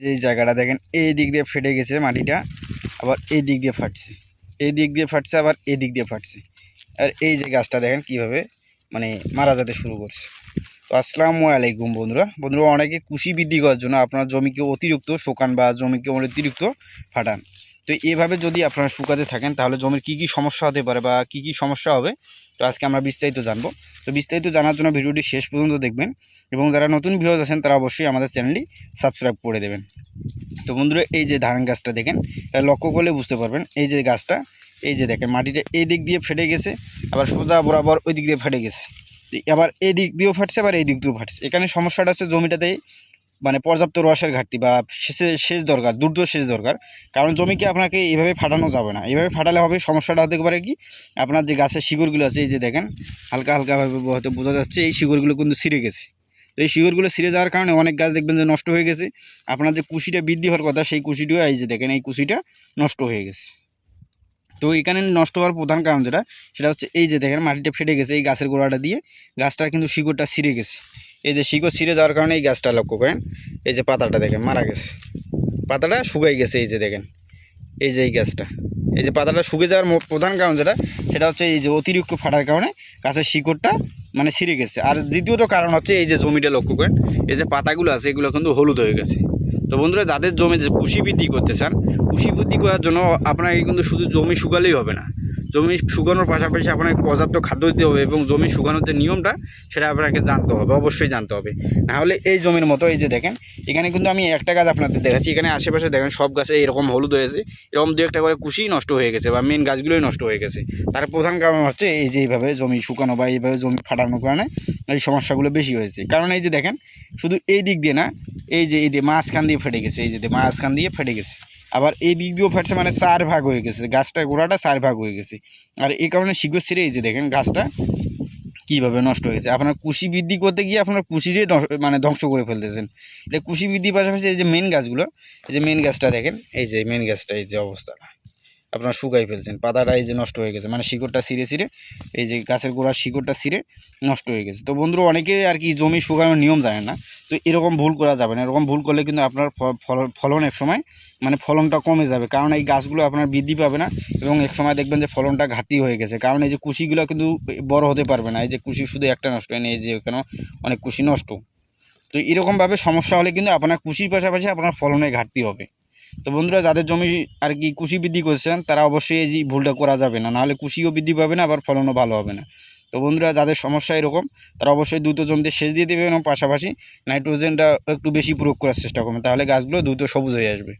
যে জায়গাটা দেখেন, এই দিক দিয়ে ফেটে গেছে মাটিটা, আবার এই দিক দিয়ে ফাটছে। এই দিক দিয়ে ফাটছে, আবার এই দিক দিয়ে ফাটছে। আর এই যে গাছটা দেখেন কীভাবে মানে মারা যেতে শুরু করছে। তো আসসালামু আলাইকুম বন্ধুরা। বন্ধুরা, অনেকে কুশি বৃদ্ধি করার জন্য আপনার জমিকে অতিরিক্ত শোকান বা জমিকে অতিরিক্ত ফাটান। তো এভাবে যদি আপনারা শুকাতে থাকেন, তাহলে জমির কী কী সমস্যা হতে পারে বা কী কী সমস্যা হবে, তো আজকে আমরা বিস্তারিত জানব। তো বিস্তারিত জানার জন্য ভিডিওটি শেষ পর্যন্ত দেখবেন এবং যারা নতুন ভিউজ আছেন, তারা অবশ্যই আমাদের চ্যানেলটি সাবস্ক্রাইব করে দেবেন। তো বন্ধুরা, এই যে ধান গাছটা দেখেন লক্ষ্য করলে বুঝতে পারবেন, এই যে গাছটা, এই যে দেখেন, মাটিটা এই দিক দিয়ে ফেটে গেছে, আবার সোজা বরাবর ওই দিক দিয়ে ফেটে গেছে। আবার এই দিক দিয়েও ফাটছে, আবার এই দিক দিয়েও ফাটছে। এখানে সমস্যাটা হচ্ছে জমিটাতে মানে পর্যাপ্ত রসের ঘাটতি বা সেচে, সেচ দরকার দ্রুত সেচ দরকার। কারণ জমিকে আপনাকে এইভাবে ফাটানো যাবে না। এইভাবে ফাটালে হবে, সমস্যাটা হতে পারে কি? আপনার যে গাছের শিকড়গুলো আছে, এই যে দেখেন, হালকা, হালকাভাবে হয়তো বোঝা যাচ্ছে, এই শিকড়গুলো কিন্তু ছিঁড়ে গেছে। তো এই শিকড়গুলো ছিঁড়ে যাওয়ার কারণে অনেক গাছ দেখবেন যে নষ্ট হয়ে গেছে। আপনার যে কুশিটা বৃদ্ধি হওয়ার কথা, সেই কুশিটিও, এই যে দেখেন, এই কুশিটা নষ্ট হয়ে গেছে। তো এখানে নষ্ট হওয়ার প্রধান কারণ যেটা, সেটা হচ্ছে এই যে দেখেন, মাটিটা ফেটে গেছে এই গাছের গোড়াটা দিয়ে। গাছটার কিন্তু শিকড়টা ছিঁড়ে গেছে। এই যে শিকড় ছিঁড়ে যাওয়ার কারণে এই গাছটা লক্ষ্য করেন, এই যে পাতাটা দেখেন, মারা গেছে। পাতাটা শুকাই গেছে, এই যে দেখেন, এই যে এই গাছটা। এই যে পাতাটা শুকে যাওয়ার প্রধান কারণ যেটা, সেটা হচ্ছে এই যে অতিরিক্ত ফাটার কারণে গাছের শিকড়টা মানে ছিঁড়ে গেছে। আর দ্বিতীয়ত কারণ হচ্ছে এই যে জমিটা লক্ষ্য করেন, এই যে পাতাগুলো আছে, এগুলো কিন্তু হলুদ হয়ে গেছে। তো বন্ধুরা, যাদের জমি যে কুশি বৃদ্ধি করতে চান কুশি বৃদ্ধি করার জন্য আপনাকে কিন্তু শুধু জমি শুকালেই হবে না। জমি শুকানোর পাশাপাশি আপনাকে পর্যাপ্ত খাদ্য দিতে হবে এবং জমি শুকানোর যে নিয়মটা, সেটা আপনাকে জানতে হবে, অবশ্যই জানতে হবে। নাহলে এই জমির মতো, এই যে দেখেন, এখানে কিন্তু আমি একটা গাছ আপনাদের দেখাচ্ছি। এখানে আশেপাশে দেখেন, সব গাছে এরকম হলুদ হয়েছে। এরকম দু একটা করে কুশি নষ্ট হয়ে গেছে বা মেন গাছগুলোই নষ্ট হয়ে গেছে। তার প্রধান কারণ হচ্ছে এই যে এইভাবে জমি শুকানো বা এইভাবে জমি ফাটানোর কারণে এই সমস্যাগুলো বেশি হয়েছে। কারণ এই যে দেখেন, শুধু এই দিক দিয়ে না, এই যে এই দিয়ে মাঝখান দিয়ে ফেটে গেছে, এই যে মাঝখান দিয়ে ফেটে গেছে। আবার এই দিক দিয়েও ফাটছে মানে চার ভাগ হয়ে গেছে। গাছটা, গোড়াটা চার ভাগ হয়ে গেছে। আর এই কারণে শিকড় ছিঁড়ে এই যে দেখেন গাছটা কীভাবে নষ্ট হয়েছে। আপনার কুশি বৃদ্ধি করতে গিয়ে আপনার কুশিরে মানে ধ্বংস করে ফেলতেছেন। এটা কুশি বৃদ্ধির পাশাপাশি এই যে মেন গাছগুলো, এই যে মেন গাছটা দেখেন, এই যে মেন গাছটা, এই যে অবস্থাটা, আপনার শুকাই ফেলছেন। পাতাটা এই যে নষ্ট হয়ে গেছে মানে শিকড়টা ছিঁড়ে ছিঁড়ে, এই যে গাছের গোড়ার শিকড়টা ছিঁড়ে নষ্ট হয়ে গেছে। তো বন্ধুরা, অনেকে আর কি জমি শুকানোর নিয়ম জানে না। তো এরকম ভুল করা যাবে না। এরকম ভুল করলে কিন্তু আপনার ফলন এক সময় মানে ফলনটা কমে যাবে। কারণ এই গাছগুলো আপনার বৃদ্ধি পাবে না এবং এক সময় দেখবেন যে ফলনটা ঘাটতি হয়ে গেছে। কারণ এই যে কুশিগুলো কিন্তু বড় হতে পারবে না। এই যে কুশি শুধু একটা নষ্ট হয়নি এই যে কেন অনেক কুশি নষ্ট। তো এরকমভাবে সমস্যা হলে কিন্তু আপনার কুশির পাশাপাশি আপনার ফলনের ঘাটতি হবে। তো বন্ধুরা, যাদের জমি আর কি কুশি বৃদ্ধি করছেন, তারা অবশ্যই এই ভুলটা করা যাবে না। নাহলে কুশিও বৃদ্ধি পাবে না, আবার ফলনও ভালো হবে না। তো বন্ধুরা, যাদের সমস্যা এরকম, তারা অবশ্যই দ্রুত জমিতে সেচ দিয়ে দেবে এবং পাশাপাশি নাইট্রোজেনটা একটু বেশি প্রয়োগ করার চেষ্টা করবেন। তাহলে গাছগুলো দ্রুত সবুজ হয়ে আসবে।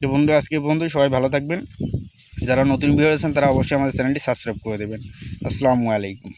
তো বন্ধুরা, আজকে বন্ধু সবাই ভালো থাকবেন। যারা নতুন বিয়ে আছেন, তারা অবশ্যই আমাদের চ্যানেলটি সাবস্ক্রাইব করে দেবেন। আসসালামু আলাইকুম।